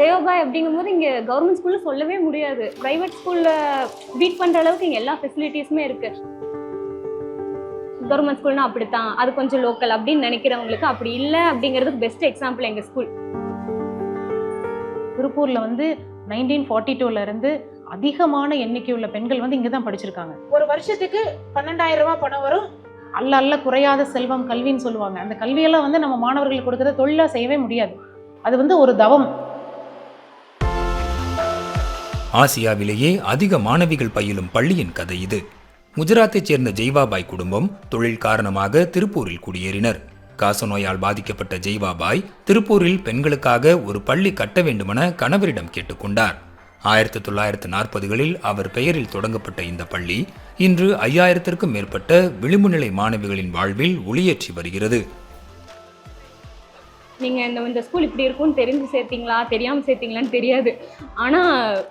தேவபாய் அப்படிங்கும்போது இங்கே கவர்மெண்ட் ஸ்கூலில் சொல்லவே முடியாது. ப்ரைவேட் ஸ்கூலில் பீட் பண்ணுற அளவுக்கு இங்கே எல்லா ஃபெசிலிட்டிஸுமே இருக்குது கவர்மெண்ட் ஸ்கூல்னா அப்படித்தான். அது கொஞ்சம் லோக்கல் அப்படின்னு நினைக்கிறவங்களுக்கு அப்படி இல்லை அப்படிங்கிறதுக்கு பெஸ்ட் எக்ஸாம்பிள் எங்கள் ஸ்கூல் திருப்பூரில் வந்து நைன்டீன் ஃபார்ட்டி இருந்து அதிகமான எண்ணிக்கை உள்ள பெண்கள் வந்து இங்கே தான் படிச்சிருக்காங்க. ஒரு வருஷத்துக்கு பன்னெண்டாயிரம் ரூபாய் பணம் வரும். அல்ல அல்ல குறையாத செல்வம் கல்வின்னு சொல்லுவாங்க. அந்த கல்வியெல்லாம் வந்து நம்ம மாணவர்களுக்கு கொடுக்கறத தொழிலாக செய்யவே முடியாது. அது வந்து ஒரு தவம். ஆசியாவிலேயே அதிக மாணவிகள் பயிலும் பள்ளியின் கதை இது. குஜராத்தைச் சேர்ந்த ஜெய்வாபாய் குடும்பம் தொழில் காரணமாக திருப்பூரில் குடியேறினர். காசநோயால் பாதிக்கப்பட்ட ஜெய்வாபாய் திருப்பூரில் பெண்களுக்காக ஒரு பள்ளி கட்ட வேண்டுமென கணவரிடம் கேட்டுக்கொண்டார். ஆயிரத்தி தொள்ளாயிரத்து நாற்பதுகளில் அவர் பெயரில் தொடங்கப்பட்ட இந்த பள்ளி இன்று ஐயாயிரத்திற்கும் மேற்பட்ட விளிம்பு நிலை மாணவிகளின் வாழ்வில் ஒளியேற்றி வருகிறது. நீங்கள் இந்த இந்த ஸ்கூல் இப்படி இருக்கும்னு தெரிஞ்சு சேர்த்தீங்களா? தெரியாமல் சேர்த்தீங்களான்னு தெரியாது. ஆனால்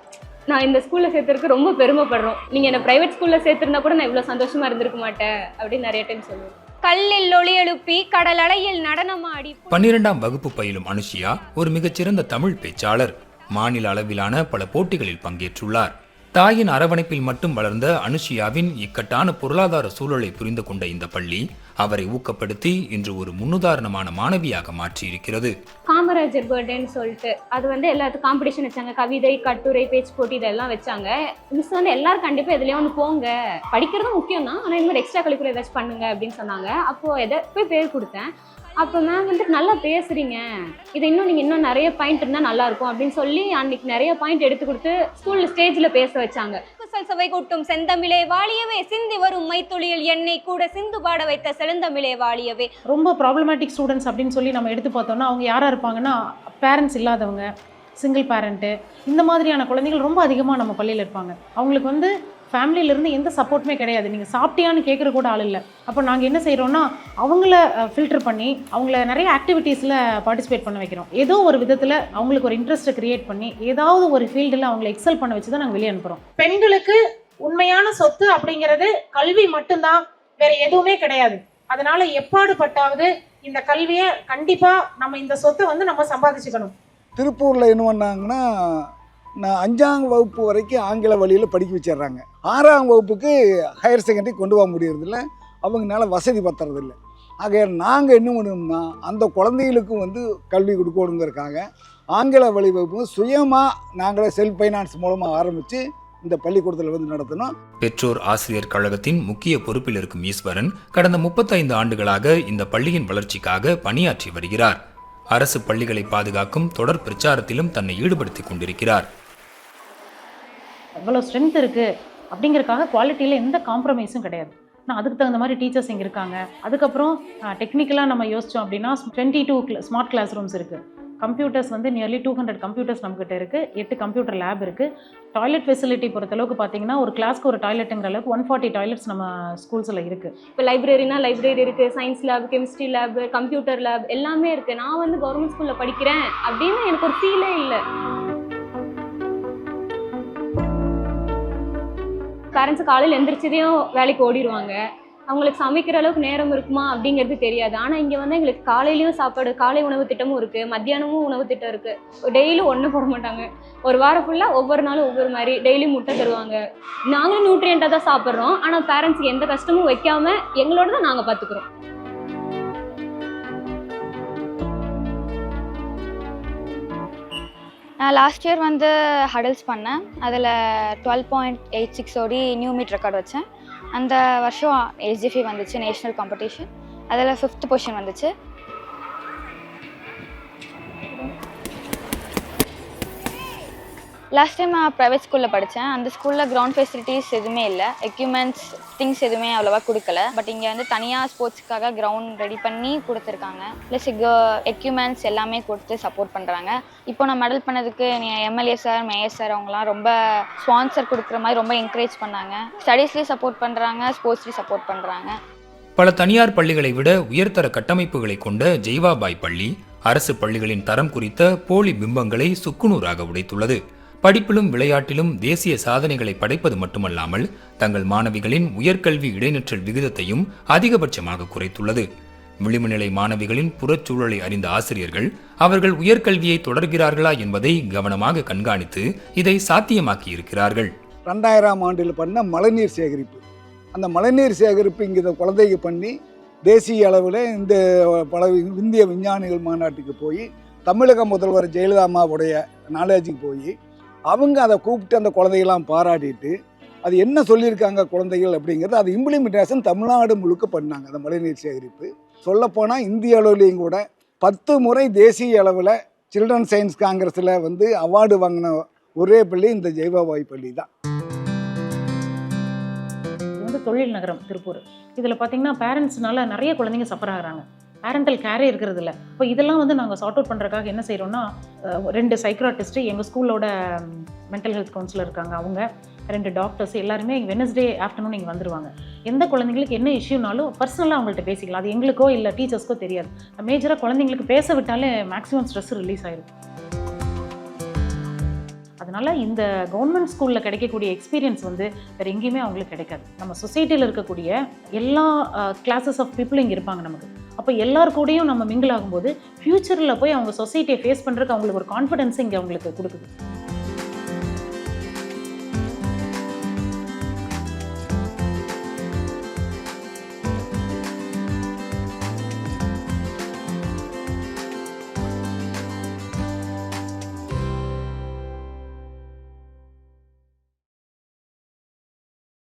நான் இந்த ஸ்கூலில் சேர்த்துருக்கு ரொம்ப பெருமைப்படுறோம். நீங்கள் என்னை ப்ரைவேட் ஸ்கூலில் சேர்த்துருந்தா கூட நான் இவ்வளோ சந்தோஷமாக இருந்திருக்க மாட்டேன் அப்படின்னு நிறைய டைம் சொல்லுவேன். கல்லில் ஒளி எழுப்பி கடல் அலையில் நடனமாடி பன்னிரெண்டாம் வகுப்பு பயிலும் அனுஷியா ஒரு மிகச்சிறந்த தமிழ் பேச்சாளர். மாநில அளவிலான பல போட்டிகளில் பங்கேற்றுள்ளார். தாயின் அரவணைப்பில் மட்டும் வளர்ந்த அனுஷியாவின் இக்கட்டான பொருளாதார சூழலை புரிந்து கொண்ட இந்த பள்ளி அவரை ஊக்கப்படுத்தி இன்று ஒரு முன்னுதாரணமான மாணவியாக மாற்றியிருக்கிறது. காமராஜர் பர்த்டேன்னு சொல்லிட்டு. அது வந்து எல்லாத்துக்கும் காம்படிஷன் வச்சாங்க. கவிதை கட்டுரை பேச்சு போட்டி இதெல்லாம் வச்சாங்க. மிஸ் வந்து எல்லாரும் கண்டிப்பாக எதுலேயும் ஒன்று போங்க. படிக்கிறதும் முக்கியம் தான் ஆனால் இந்த மாதிரி எக்ஸ்ட்ரா கலிக்குலர் ஏதாச்சும் பண்ணுங்க அப்படின்னு சொன்னாங்க. அப்போது எதை போய் பேர் கொடுத்தேன். அப்போ மேம் வந்துட்டு நல்லா பேசுறீங்க. இதை இன்னும் நீங்கள் இன்னும் நிறைய பாயிண்ட் இருந்தால் நல்லா இருக்கும் அப்படின்னு சொல்லி அன்னைக்கு நிறைய பாயிண்ட் எடுத்து கொடுத்து ஸ்கூலில் ஸ்டேஜில் பேச வச்சாங்க. குசல் சவை கூட்டும் செந்தமிழே வாழியவே சிந்தி வரும் மைத்துளியில் என்னை கூட சிந்து பாட வைத்த செழுந்தமிழே வாழியவே. ரொம்ப ப்ராப்ளமேட்டிக் ஸ்டூடெண்ட்ஸ் அப்படின்னு சொல்லி நம்ம எடுத்து பார்த்தோம்னா அவங்க யாராக இருப்பாங்கன்னா பேரண்ட்ஸ் இல்லாதவங்க சிங்கிள் பேரண்ட்டு இந்த மாதிரியான குழந்தைகள் ரொம்ப அதிகமாக நம்ம பள்ளியில் இருப்பாங்க. அவங்களுக்கு வந்து ஃபேமிலியிலேருந்து எந்த சப்போர்ட்டுமே கிடையாது. நீங்கள் சாப்பிட்டியான்னு கேட்குற கூட ஆள் இல்லை. அப்போ நாங்கள் என்ன செய்கிறோன்னா அவங்கள ஃபில்டர் பண்ணி அவங்கள நிறைய ஆக்டிவிட்டீஸில் பார்ட்டிசிபேட் பண்ண வைக்கிறோம். ஏதோ ஒரு விதத்தில் அவங்களுக்கு ஒரு இன்ட்ரெஸ்ட்டை க்ரியேட் பண்ணி ஏதாவது ஒரு ஃபீல்டில் அவங்கள எக்ஸல் பண்ண வச்சு தான் நாங்கள் வெளியே அனுப்புகிறோம் பெண்களுக்கு உண்மையான சொத்து அப்படிங்கிறது கல்வி மட்டும்தான். வேற எதுவுமே கிடையாது. அதனால எப்பாடுபட்டாவது இந்த கல்வியை கண்டிப்பாக நம்ம இந்த சொத்தை வந்து நம்ம சம்பாதிச்சுக்கணும். திருப்பூரில் என்ன பண்ணாங்கன்னா நான் அஞ்சாம் வகுப்பு வரைக்கும் ஆங்கில வழியில் படிக்க வச்சிடுறாங்க. ஆறாம் வகுப்புக்கு ஹையர் செகண்டரி கொண்டு போக முடியறதில்ல. அவங்களால வசதி பத்துறதில்ல. ஆக நாங்கள் என்ன பண்ணோம்னா அந்த குழந்தைகளுக்கும் வந்து கல்வி கொடுக்கணுங்கிறதுக்காக ஆங்கில வழி வகுப்பு சுயமாக நாங்களே செல்ஃப் ஃபைனான்ஸ் மூலமாக ஆரம்பித்து இந்த பள்ளிக்கூடத்தில் வந்து நடத்தினோம் பெற்றோர் ஆசிரியர் கழகத்தின் முக்கிய பொறுப்பில் இருக்கும் ஈஸ்வரன் கடந்த முப்பத்தைந்து ஆண்டுகளாக இந்த பள்ளியின் வளர்ச்சிக்காக பணியாற்றி வருகிறார். அரசு பள்ளிகளை பாதுகாக்கும் தொடர் பிரச்சாரத்திலும் தன்னை ஈடுபடுத்திக் கொண்டிருக்கிறார். எவ்வளோ ஸ்ட்ரென்த் இருக்குது அப்படிங்கிறக்காக குவாலிட்டியில் எந்த காம்ப்ரமைஸும் கிடையாது. நான் அதுக்கு தகுந்த மாதிரி டீச்சர்ஸ் இங்கே இருக்காங்க. அதுக்கப்புறம் டெக்னிக்கலாக நம்ம யோசித்தோம் அப்படின்னா twenty two smart classrooms இருக்குது கம்ப்யூட்டர்ஸ் வந்து நியர்லி டூ ஹண்ட்ரட் கம்ப்யூட்டர்ஸ் நம்மக்கிட்ட இருக்குது எட்டு கம்ப்யூட்டர் லேப் இருக்குது டாய்லெட் ஃபெசிலிட்டி பொறுத்தளவுக்கு பார்த்தீங்கன்னா ஒரு கிளாஸ்க்கு ஒரு டாய்லெட்டுங்கிற அளவுக்கு ஒன் ஃபார்ட்டி டாய்லெட்ஸ் நம்ம ஸ்கூல்ஸில் இருக்குது இப்போ லைப்ரரினா லைப்ரரி இருக்குது science lab chemistry lab computer lab எல்லாமே இருக்குது நான் வந்து கவர்மெண்ட் ஸ்கூலில் படிக்கிறேன் அப்படின்னு எனக்கு ஒரு ஃபீலே இல்லை. பேரண்ட்ஸ் காலையில் எந்திரிச்சதையும் வேலைக்கு ஓடிடுவாங்க. அவங்களுக்கு சமைக்கிற அளவுக்கு நேரம் இருக்குமா அப்படிங்கிறது தெரியாது. ஆனால் இங்கே வந்து எங்களுக்கு காலையிலையும் சாப்பாடு காலை உணவு திட்டமும் இருக்குது மத்தியானமும் உணவு திட்டம் இருக்குது டெய்லியும் ஒன்றும் போட மாட்டாங்க. ஒரு வாரம் ஃபுல்லாக ஒவ்வொரு நாளும் ஒவ்வொரு மாதிரி டெய்லியும் முட்டை தருவாங்க. நாங்களும் நியூட்ரியண்ட்டாக தான் சாப்பிட்றோம். ஆனால் பேரண்ட்ஸுக்கு எந்த கஷ்டமும் வைக்காமல் எங்களோட தான் நாங்கள் பார்த்துக்குறோம் நான் லாஸ்ட் இயர் வந்து ஹடல்ஸ் பண்ணேன். அதில் டுவெல் பாயிண்ட் எயிட் சிக்ஸ் ஓடி நியூ மீட் ரெக்கார்ட் வச்சேன். அந்த வருஷம் எஸ்ஜிஃபி வந்துச்சு நேஷ்னல் காம்படிஷன் அதில் ஃபிஃப்த் பொசிஷன் வந்துச்சு. லாஸ்ட் டைம் நான் ப்ரைவேட் ஸ்கூலில் படித்தேன் அந்த ஸ்கூலில் கிரவுண்ட் ஃபெசிலிட்டிஸ் எதுவுமே இல்லை. எக்யூப்மெண்ட்ஸ் திங்ஸ் எதுவுமே அவ்வளோவா கொடுக்கல. பட் இங்கே வந்து தனியாக ஸ்போர்ட்ஸ்க்காக கிரவுண்ட் ரெடி பண்ணி கொடுத்துருக்காங்க. ப்ளஸ் எக்யூப்மெண்ட்ஸ் எல்லாமே கொடுத்து சப்போர்ட் பண்ணுறாங்க இப்போ நான் மெடல் பண்ணதுக்கு எம்எல்ஏ சார் மேயர் சார் அவங்களாம் ரொம்ப ஸ்பான்சர் கொடுக்குற மாதிரி ரொம்ப என்கரேஜ் பண்ணாங்க. ஸ்டடீஸ்லேயும் சப்போர்ட் பண்ணுறாங்க ஸ்போர்ட்ஸ்லேயும் சப்போர்ட் பண்ணுறாங்க பல தனியார் பள்ளிகளை விட உயர்தர கட்டமைப்புகளை கொண்ட ஜெய்வாபாய் பள்ளி அரசு பள்ளிகளின் தரம் குறித்த போலி பிம்பங்களை சுக்குநூறாக உடைத்துள்ளது. படிப்பிலும் விளையாட்டிலும் தேசிய சாதனைகளை படைப்பது மட்டுமல்லாமல் தங்கள் மாணவிகளின் உயர்கல்வி இடைநிற்றல் விகிதத்தையும் அதிகபட்சமாக குறைத்துள்ளது. விளிம்புநிலை மாணவிகளின் புறச்சூழலை அறிந்த ஆசிரியர்கள் அவர்கள் உயர்கல்வியை தொடர்கிறார்களா என்பதை கவனமாக கண்காணித்து இதை சாத்தியமாக்கி இருக்கிறார்கள் ரெண்டாயிரம் ஆண்டில் பண்ண மழைநீர் சேகரிப்பு. அந்த மழைநீர் சேகரிப்பு இங்கே இந்த குழந்தைக்கு பண்ணி தேசிய அளவில் இந்த பல இந்திய விஞ்ஞானிகள் மாநாட்டுக்கு போய் தமிழக முதல்வர் ஜெயலலிதா அம்மாவுடைய நாலேஜுக்கு போய் அவங்க அதை கூப்பிட்டு அந்த குழந்தைகளாம் பாராட்டிட்டு அது என்ன சொல்லியிருக்காங்க குழந்தைகள் அப்படிங்கிறது அது இம்ப்ளிமெண்டேஷன் தமிழ்நாடு முழுக்க பண்ணாங்க அந்த மழைநீர் சேகரிப்பு. சொல்லப்போனால் இந்திய அளவுலேயும் கூட பத்து முறை தேசிய அளவில் சில்ட்ரன் சயின்ஸ் காங்கிரஸில் வந்து அவார்டு வாங்கின ஒரே பள்ளி இந்த ஜெய்பாபாய் பள்ளி தான். வந்து தொழில் நகரம் திருப்பூர். இதில் பார்த்தீங்கன்னா பேரண்ட்ஸ்னால நிறைய குழந்தைங்க சஃபர் ஆகிறாங்க. பேரண்டல் கேரே இருக்கிறது இல்லை இப்போ இதெல்லாம் வந்து நாங்கள் சார்ட் அவுட் பண்ணுறதுக்காக என்ன செய்கிறோன்னா ரெண்டு சைக்ராட்டிஸ்ட்டு எங்கள் ஸ்கூலோட மென்டல் ஹெல்த் கவுன்சிலர் இருக்காங்க. அவங்க ரெண்டு டாக்டர்ஸ் எல்லாருமே வெனஸ்டே ஆஃப்டர்நூன் இங்கே வந்துருவாங்க. எந்த குழந்தைங்களுக்கு என்ன இஷ்யூனாலும் பர்சனலாக அவங்கள்ட்ட பேசிக்கலாம். அது எங்களுக்கோ இல்லை டீச்சர்ஸ்க்கோ தெரியாது. மேஜராக குழந்தைங்களுக்கு பேச விட்டாலே மேக்ஸிமம் ஸ்ட்ரெஸ் ரிலீஸ் ஆயிடும் அதனால் இந்த கவர்மெண்ட் ஸ்கூலில் கிடைக்கக்கூடிய எக்ஸ்பீரியன்ஸ் வந்து வேறு எங்கேயுமே அவங்களுக்கு கிடைக்காது. நம்ம சொசைட்டியில் இருக்கக்கூடிய எல்லா கிளாஸஸ் ஆஃப் பீப்புளும் இங்கே இருப்பாங்க நமக்கு. அப்போ எல்லார் கூடயும் நம்ம மிங்கிள் ஆகும்போது ஃப்யூச்சரில் போய் அவங்க சொசைட்டியை ஃபேஸ் பண்ணுறதுக்கு அவங்களுக்கு ஒரு கான்ஃபிடென்ஸ் இங்கே அவங்களுக்கு கொடுக்குது.